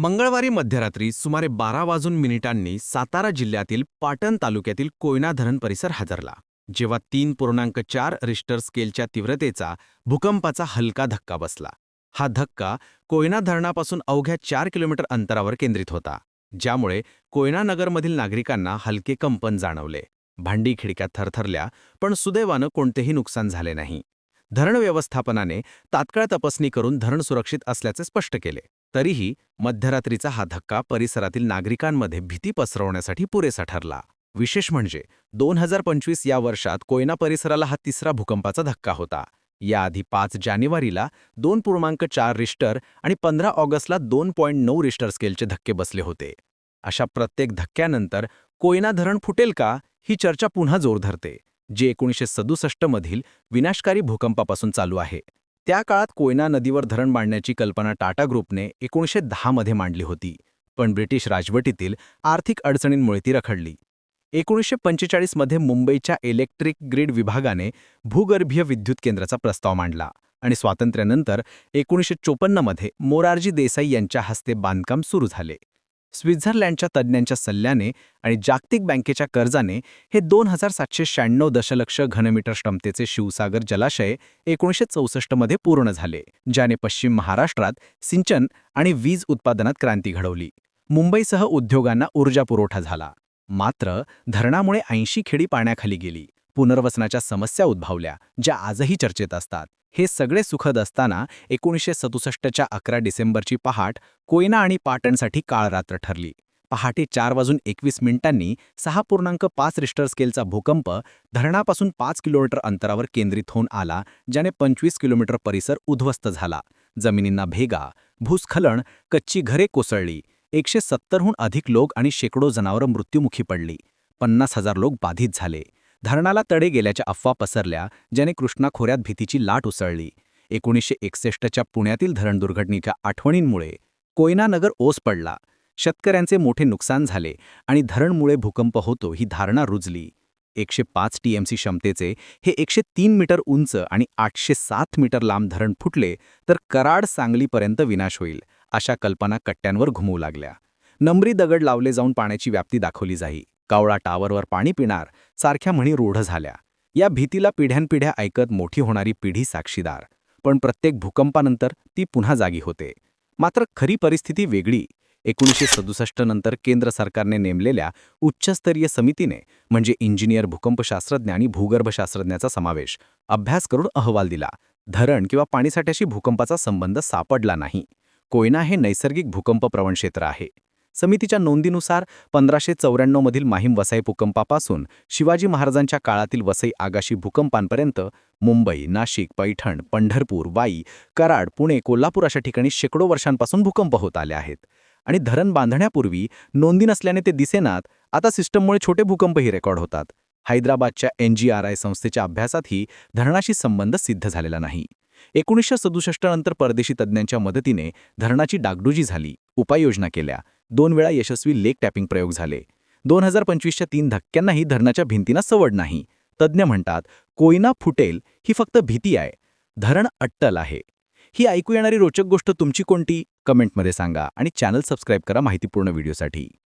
मंगळवारी मध्यरात्री सुमारे बारा वाजून मिनिटांनी सातारा जिल्ह्यातील पाटण तालुक्यातील कोयना धरण परिसर हादरला. जेव्हा तीन पूर्णांक चार रिश्टर स्केलच्या तीव्रतेचा भूकंपाचा हलका धक्का बसला. हा धक्का कोयना धरणापासून अवघ्या चार किलोमीटर अंतरावर केंद्रित होता. ज्यामुळे कोयना नगरमधील नागरिकांना हलके कंपन जाणवले. भांडी खिडक्या थरथरल्या पण सुदैवानं कोणतेही नुकसान झाले नाही. धरण व्यवस्थापनाने तात्काळ तपासणी करून धरण सुरक्षित असल्याचे स्पष्ट केले. तरीही मध्यरात्रीचा हा धक्का परिसरातील नागरिकांमध्ये भीती पसरवण्यासाठी पुरेसा ठरला. विशेष म्हणजे दोन हजार पंचवीस या वर्षात कोयना परिसराला हा तिसरा भूकंपाचा धक्का होता. याआधी पाच जानेवारीला दोन पूर्णांक चार रिश्टर आणि पंधरा ऑगस्टला दोन पॉईंट नऊ रिश्टर स्केलचे धक्के बसले होते. अशा प्रत्येक धक्क्यानंतर कोयना धरण फुटेल का ही चर्चा पुन्हा जोर धरते. जे एकोणीसशे सदुसष्ट मधील विनाशकारी भूकंपापासून चालू आहे. त्या काळात कोयना नदीवर धरण बांधण्याची कल्पना टाटा ग्रुपने एकोणीसशे दहामध्ये मांडली होती पण ब्रिटिश राजवटीतील आर्थिक अडचणींमुळे ती रखडली. एकोणीसशे पंचेचाळीसमध्ये मुंबईच्या इलेक्ट्रिक ग्रीड विभागाने भूगर्भीय विद्युत केंद्राचा प्रस्ताव मांडला आणि स्वातंत्र्यानंतर एकोणीसशे चोपन्नमध्ये मोरारजी देसाई यांच्या हस्ते बांधकाम सुरू झाले. स्वित्झर्लंडच्या तज्ज्ञांच्या सल्ल्याने आणि जागतिक बँकेच्या कर्जाने हे दोन हजार सातशे शहाण्णव दशलक्ष घनमीटर क्षमतेचे शिवसागर जलाशय एकोणीसशे चौसष्टमध्ये पूर्ण झाले ज्याने पश्चिम महाराष्ट्रात सिंचन आणि वीज उत्पादनात क्रांती घडवली. मुंबईसह उद्योगांना ऊर्जा पुरवठा झाला. मात्र धरणामुळे ऐंशी खेडी पाण्याखाली गेली. पुनर्वसनाच्या समस्या उद्भवल्या ज्या आजही चर्चेत असतात. हे सगळे सुखद असताना एकोणीसशे सदुसष्टच्या अकरा डिसेंबरची पहाट कोयना आणि पाटणसाठी काळरात्र ठरली. पहाटे चार वाजून एकवीस मिनिटांनी सहा पूर्णांक पाच रिस्टर स्केलचा भूकंप धरणापासून पाच किलोमीटर अंतरावर केंद्रित होऊन आला ज्याने पंचवीस किलोमीटर परिसर उद्ध्वस्त झाला. जमिनींना भेगा भूस्खलन कच्ची घरे कोसळली. एकशे सत्तरहून अधिक लोक आणि शेकडो जनावरं मृत्युमुखी पडली. पन्नास हजार लोक बाधित झाले. धरणाला तडे गेल्याच्या अफवा पसरल्या ज्याने कृष्णा खोऱ्यात भीतीची लाट उसळली. एकोणीसशे एकसष्टच्या पुण्यातील धरण दुर्घटनेच्या आठवणींमुळे कोयना नगर ओस पडला. शेतकऱ्यांचे मोठे नुकसान झाले आणि धरणमुळे भूकंप होतो ही धारणा रुजली. एकशे पाच टीएमसी क्षमतेचे हे एकशे तीन मीटर उंच आणि आठशे सात मीटर लांब धरण फुटले तर कराड सांगलीपर्यंत विनाश होईल अशा कल्पना कट्ट्यांवर घुमवू लागल्या. नंबरी दगड लावले जाऊन पाण्याची व्याप्ती दाखवली जाई. कावळा टावरवर पाणी पिणार सारख्या म्हणी रूढ झाल्या. या भीतीला पिढ्यानपिढ्या ऐकत मोठी होणारी पिढी साक्षीदार. पण प्रत्येक भूकंपानंतर ती पुन्हा जागी होते. मात्र खरी परिस्थिती वेगळी. एकोणीसशे सदुसष्ट नंतर केंद्र सरकारने नेमलेल्या उच्चस्तरीय समितीने म्हणजे इंजिनियर भूकंपशास्त्रज्ञ आणि भूगर्भशास्त्रज्ञाचा समावेश अभ्यास करून अहवाल दिला. धरण किंवा पाणीसाठ्याशी भूकंपाचा संबंध सापडला नाही. कोयना हे नैसर्गिक भूकंपप्रवण क्षेत्र आहे. समितीच्या नोंदीनुसार पंधराशे चौऱ्याण्णवमधील माहीम वसई भूकंपापासून शिवाजी महाराजांच्या काळातील वसई आगाशी भूकंपांपर्यंत मुंबई नाशिक पैठण पंढरपूर वाई कराड पुणे कोल्हापूर अशा ठिकाणी शेकडो वर्षांपासून भूकंप होत आले आहेत. आणि धरण बांधण्यापूर्वी नोंदी नसल्याने ते दिसेनात आता सिस्टममुळे छोटे भूकंपही रेकॉर्ड होतात. हैदराबादच्या एन जी आर आय संस्थेच्या अभ्यासातही धरणाशी संबंध सिद्ध झालेला नाही. एकोणीसशे सदुसष्ट नंतर परदेशी तज्ज्ञांच्या मदतीने धरणाची डागडुजी झाली उपाययोजना केल्या. दोन वेळा यशस्वी लेक टॅपिंग प्रयोग झाले. दोन हजार पंचवीसच्या तीन धक्क्यांनाही धरणाच्या भिंतींना सवड नाही. तज्ज्ञ म्हणतात कोयना फुटेल ही फक्त भीती आहे. धरण अट्टल आहे. ही ऐकू येणारी रोचक गोष्ट तुमची कोणती? कमेंटमध्ये सांगा आणि चॅनल सबस्क्राईब करा माहितीपूर्ण व्हिडिओसाठी.